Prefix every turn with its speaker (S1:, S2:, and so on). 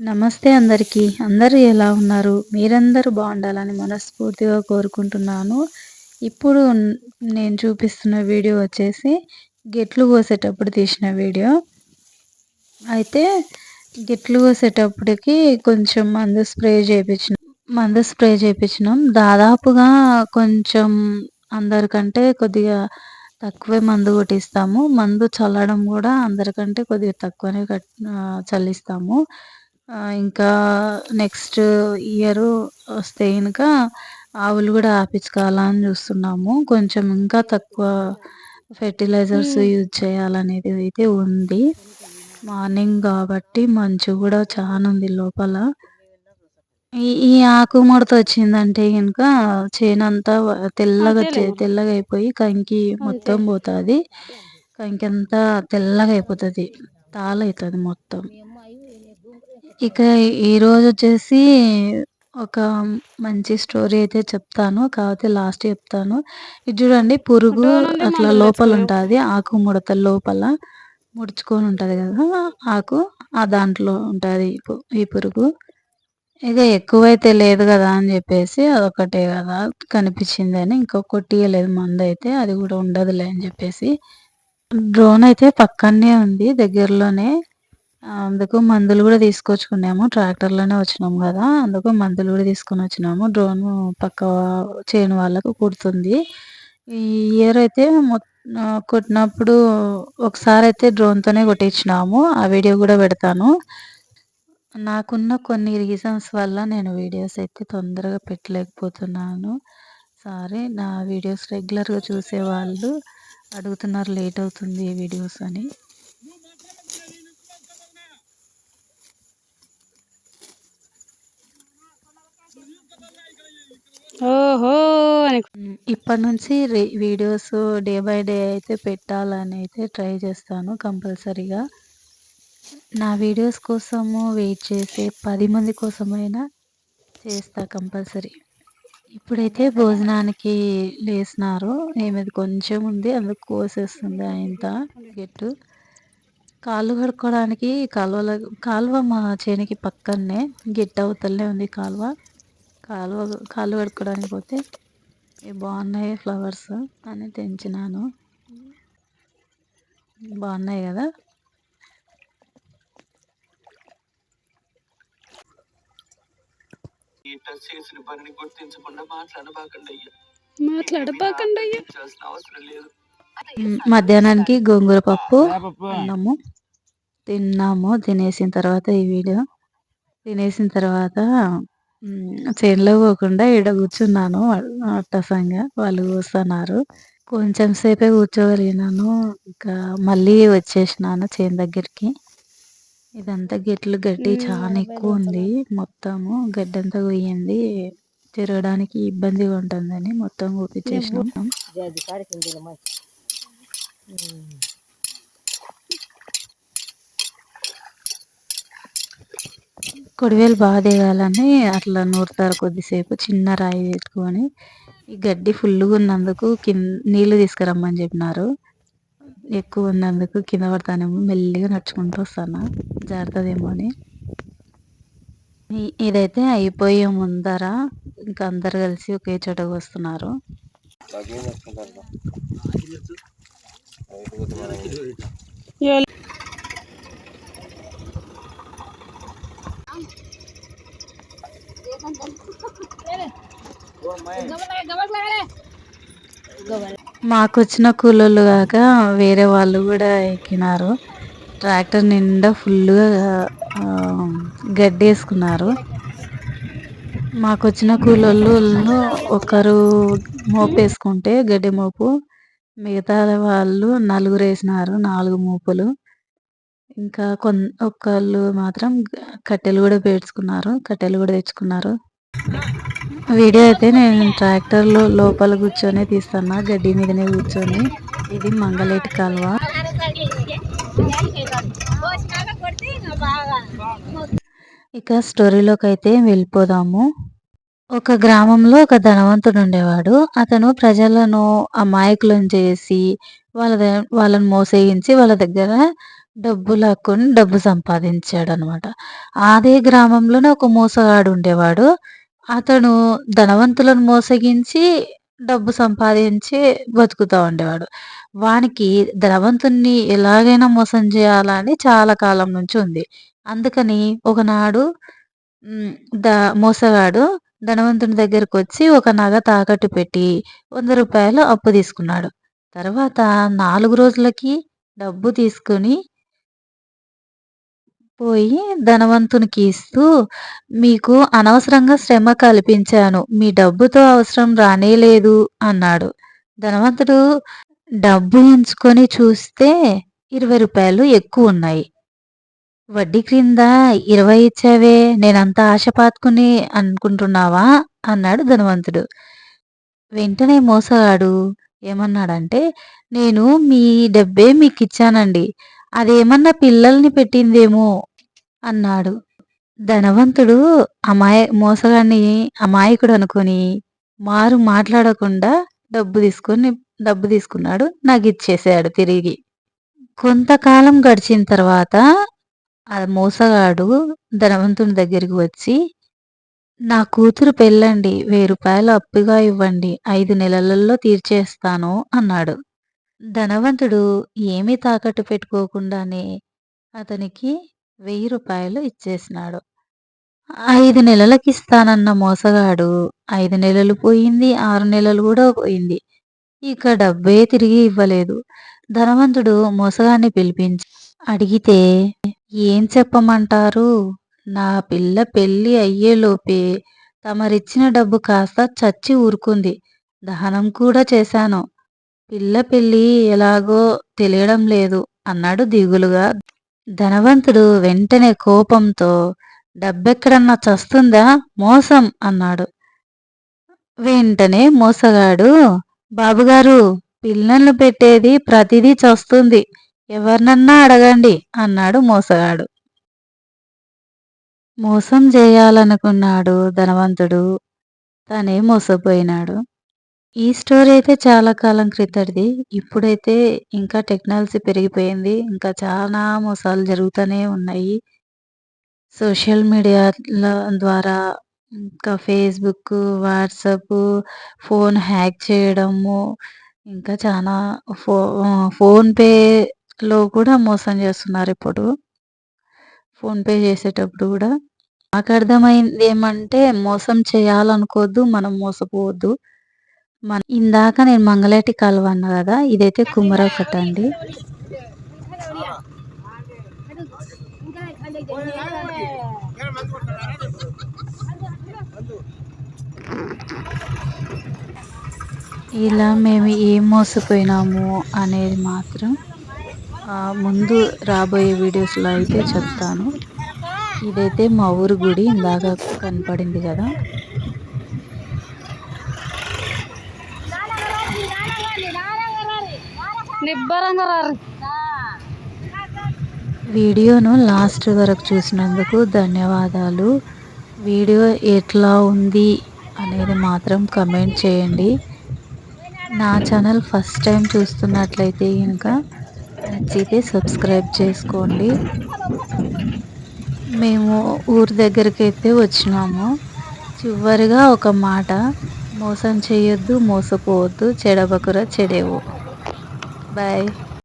S1: నమస్తే అందరికీ. అందరూ ఎలా ఉన్నారు? మీరందరూ బాగుండాలని మనస్ఫూర్తిగా కోరుకుంటున్నాను. ఇప్పుడు నేను చూపిస్తున్న వీడియో వచ్చేసి గెట్లు కోసేటప్పుడు తీసిన వీడియో. అయితే గెట్లు కోసేటప్పటికి కొంచెం మందు స్ప్రే చేయించిన మందు స్ప్రే చేయించినాం దాదాపుగా కొంచెం అందరికంటే కొద్దిగా తక్కువే మందు కొట్టిస్తాము. మందు చల్లడం కూడా అందరికంటే కొద్దిగా తక్కువనే కట్ చల్లిస్తాము. ఇంకా నెక్స్ట్ ఇయర్ వస్తే కనుక ఆవులు కూడా ఆపించుకోవాలని చూస్తున్నాము. కొంచెం ఇంకా తక్కువ ఫెర్టిలైజర్స్ యూజ్ చేయాలనేది అయితే ఉంది. మార్నింగ్ కాబట్టి మంచు కూడా చాలా ఉంది లోపల. ఈ ఈ ఆకు ముడత వచ్చిందంటే కనుక చేనంతా తెల్లగా తెల్లగా అయిపోయి కంకి మొత్తం పోతుంది. కంకి అంతా తెల్లగా అయిపోతుంది తాళవుతుంది మొత్తం. ఇక ఈరోజు వచ్చేసి ఒక మంచి స్టోరీ అయితే చెప్తాను. కాకపోతే లాస్ట్ చెప్తాను. ఇది చూడండి పురుగు అట్లా లోపల ఉంటుంది. ఆకు ముడత లోపల ముడుచుకొని ఉంటుంది కదా ఆకు ఆ దాంట్లో ఉంటుంది ఈ పురుగు. ఇక ఎక్కువైతే లేదు కదా అని చెప్పేసి అదొకటే కదా కనిపించింది అని. ఇంకొకటి లేదు మందు అయితే అది కూడా ఉండదులే అని చెప్పేసి. డ్రోన్ అయితే పక్కనే ఉంది దగ్గరలోనే. అందుకు మందులు కూడా తీసుకొచ్చుకున్నాము. ట్రాక్టర్లోనే వచ్చినాము కదా. అందుకు మందులు కూడా తీసుకొని వచ్చినాము. డ్రోన్ పక్క చేయని వాళ్ళకు కుడుతుంది. ఈ ఇయర్ అయితే కొట్టినప్పుడు ఒకసారి అయితే డ్రోన్తోనే కొట్టించినాము. ఆ వీడియో కూడా పెడతాను. నాకున్న కొన్ని రీజన్స్ వల్ల నేను వీడియోస్ అయితే తొందరగా పెట్టలేకపోతున్నాను. సారీ నా వీడియోస్ రెగ్యులర్గా చూసేవాళ్ళు అడుగుతున్నారు లేట్ అవుతుంది వీడియోస్ అని. ఓహో ఇప్పటి నుంచి వీడియోస్ డే బై డే అయితే పెట్టాలని అయితే ట్రై చేస్తాను కంపల్సరీగా. నా వీడియోస్ కోసము వెయిట్ చేసే పది మంది కోసమైనా చేస్తా కంపల్సరీ. ఇప్పుడైతే భోజనానికి లేసినారు. ఏమిది కొంచెం ఉంది అందుకు కోసేస్తుంది ఆయంత గెట్టు. కాళ్ళు కడుక్కోవడానికి కాలువల కాలువ మా చేనికి పక్కనే గెట్ అవతలనే ఉంది కాలువ. కాలువ కాళ్ళు కడుక్కోవడానికి పోతే బాగున్నాయి ఫ్లవర్స్ అని తెంచినాను. బాగున్నాయి కదా? చేసిన పనిని గుర్తించకుండా మాట్లాడబాకండి మాట్లాడబాకండి అవసరం లేదు. మధ్యాహ్నానికి గోంగూర పప్పు అన్నము తిన్నాము. తినేసిన తర్వాత ఈ వీడియో. తినేసిన తర్వాత చేనులో పోకుండా ఈడ కూర్చున్నాను. అట్టసంగా వాళ్ళు కూర్చున్నారు కొంచెం సేపే కూర్చోగలిగినాను. ఇంకా మళ్ళీ వచ్చేసినాను చేను దగ్గరికి. ఇదంతా గెట్లు గడ్డి చాలా ఎక్కువ ఉంది. మొత్తము గడ్డంతా పోయింది. తిరగడానికి ఇబ్బందిగా ఉంటుందని మొత్తం ఊపించేసినాం కొడివేలు బాగా దిగాలని అట్లా నూరుతారు కొద్దిసేపు చిన్న రాయి పెట్టుకొని ఈ గడ్డి ఫుల్గా ఉన్నందుకు కింద నీళ్ళు తీసుకురమ్మని చెప్పినారు. ఎక్కువ ఉన్నందుకు కింద పడతానేమో మెల్లిగా నడుచుకుంటూ వస్తాను. జారుతుందేమో అని. ఇదైతే అయిపోయే ముందర ఇంకా అందరు కలిసి ఒకే చోటకు వస్తున్నారు. మాకు వచ్చిన కూలోళ్ళు కాక వేరే వాళ్ళు కూడా ఎక్కినారు. ట్రాక్టర్ నిండా ఫుల్గా గడ్డి వేసుకున్నారు మాకు వచ్చిన కూలోళ్ళు ఒకరు మోపు వేసుకుంటే గడ్డి మోపు మిగతా వాళ్ళు నలుగురు వేసినారు నాలుగు మోపులు. ఇంకా కొన్ ఒకళ్ళు మాత్రం కట్టెలు కూడా పేర్చుకున్నారు కట్టెలు కూడా తెచ్చుకున్నారు. వీడియో అయితే నేను ట్రాక్టర్లో లోపల కూర్చొని తీస్తున్నా గడ్డి మీదనే కూర్చొని ఇది మంగళేటి కాలువ ఇక స్టోరీలోకి అయితే వెళ్ళిపోదాము ఒక గ్రామంలో ఒక ధనవంతుడు ఉండేవాడు అతను ప్రజలను అమాయకులను చేసి వాళ్ళ వాళ్ళని మోసేయించి వాళ్ళ దగ్గర డబ్బు లాక్కొని డబ్బు సంపాదించాడనమాట. అదే గ్రామంలోనే ఒక మోసగాడు ఉండేవాడు. అతను ధనవంతులను మోసగించి డబ్బు సంపాదించి బతుకుతూ ఉండేవాడు. వానికి ధనవంతుణ్ణి ఎలాగైనా మోసం చేయాలని చాలా కాలం నుంచి ఉంది. అందుకని ఒకనాడు ద మోసగాడు ధనవంతుని దగ్గరకొచ్చి ఒక నగ తాకట్టు పెట్టి వంద రూపాయలు అప్పు తీసుకున్నాడు. తర్వాత నాలుగు రోజులకి డబ్బు తీసుకొని పోయి ధనవంతునికి ఇస్తూ, "మీకు అనవసరంగా శ్రమ కల్పించాను. మీ డబ్బుతో అవసరం రానేలేదు" అన్నాడు. ధనవంతుడు డబ్బు ఎంచుకొని చూస్తే ఇరవై రూపాయలు ఎక్కువ ఉన్నాయి "వడ్డీ క్రింద 20 ఇచ్చావే నేనంత ఆశ పాతుకుని అనుకుంటున్నావా?" అన్నాడు ధనవంతుడు. వెంటనే మోసగాడు ఏమన్నాడంటే, "నేను మీ డబ్బే మీకు ఇచ్చానండి అదేమన్నా పిల్లల్ని పెట్టిందేమో" అన్నాడు. ధనవంతుడు అమాయ మోసగాడిని అమాయకుడనుకొని మారు మాట్లాడకుండా డబ్బు తీసుకొని డబ్బు తీసుకున్నాడు. నాకు ఇచ్చేసాడు తిరిగి. కొంతకాలం గడిచిన తర్వాత ఆ మోసగాడు ధనవంతుని దగ్గరికి వచ్చి, "నా కూతురు పెళ్ళండి. వెయ్యి రూపాయలు అప్పుగా ఇవ్వండి. ఐదు నెలలలో తీర్చేస్తాను" అన్నాడు. ధనవంతుడు ఏమీ తాకట్టు పెట్టుకోకుండానే అతనికి వెయ్యి రూపాయలు ఇచ్చేసినాడు. 5 నెలలకిస్తానన్న మోసగాడు ఐదు నెలలు పోయింది. ఆరు నెలలు కూడా పోయింది. ఇక డబ్బే తిరిగి ఇవ్వలేదు. ధనవంతుడు మోసగాన్ని పిలిపించి అడిగితే, "ఏం చెప్పమంటారు? నా పిల్ల పెళ్ళి అయ్యేలోపే తమరిచ్చిన డబ్బు కాస్త చచ్చి ఊరుకుంది. దహనం కూడా చేశాను. పిల్ల పెళ్ళి ఎలాగో తెలియడం లేదు" అన్నాడు దిగులుగా. ధనవంతుడు వెంటనే కోపంతో, "డబ్బెక్కడన్నా చస్తుందా? మోసం" అన్నాడు. వెంటనే మోసగాడు, బాబుగారు పిల్లల్ని పెట్టేది ప్రతిదీ చస్తుంది. ఎవరినన్నా అడగండి" అన్నాడు మోసగాడు. మోసం చేయాలనుకున్నాడు ధనవంతుడు. తనే మోసపోయినాడు. ఈ స్టోరీ అయితే చాలా కాలం క్రితటిది. ఇప్పుడైతే ఇంకా టెక్నాలజీ పెరిగిపోయింది. ఇంకా చాలా మోసాలు జరుగుతూనే ఉన్నాయి. సోషల్ మీడియాల ద్వారా ఇంకా ఫేస్‌బుక్, వాట్సాప్, ఫోన్ హ్యాక్ చేయడము, ఇంకా చాలా ఫో ఫోన్‌పేలో కూడా మోసం చేస్తున్నారు ఇప్పుడు ఫోన్‌పే చేసేటప్పుడు కూడా నాకు అర్థమైంది ఏమంటే మోసం చేయాలనుకోవద్దు. మనం మోసపోవద్దు. మన ఇందాక నేను మంగళేటి కాలువ అన్నా కదా ఇదైతే కుమ్మరవ కట్ట అండి. ఇలా మేము ఏం మోసపోయినాము అనేది మాత్రం ముందు రాబోయే వీడియోస్‌లో అయితే చెప్తాను. ఇదైతే మా ఊరు గుడి ఇందాక కనపడింది కదా
S2: నిబ్బరంగా రారు
S1: వీడియోను లాస్ట్ వరకు చూసినందుకు ధన్యవాదాలు. వీడియో ఎట్లా ఉంది అనేది మాత్రం కమెంట్ చేయండి. నా ఛానల్ ఫస్ట్ టైం చూస్తున్నట్లయితే గనుక నచ్చితే సబ్స్క్రైబ్ చేసుకోండి. మేము ఊరి దగ్గరికైతే వచ్చినాము. చివరిగా ఒక మాట మోసం చేయొద్దు, మోసపోవద్దు, చెడబకుర చెడేవు బాయ్.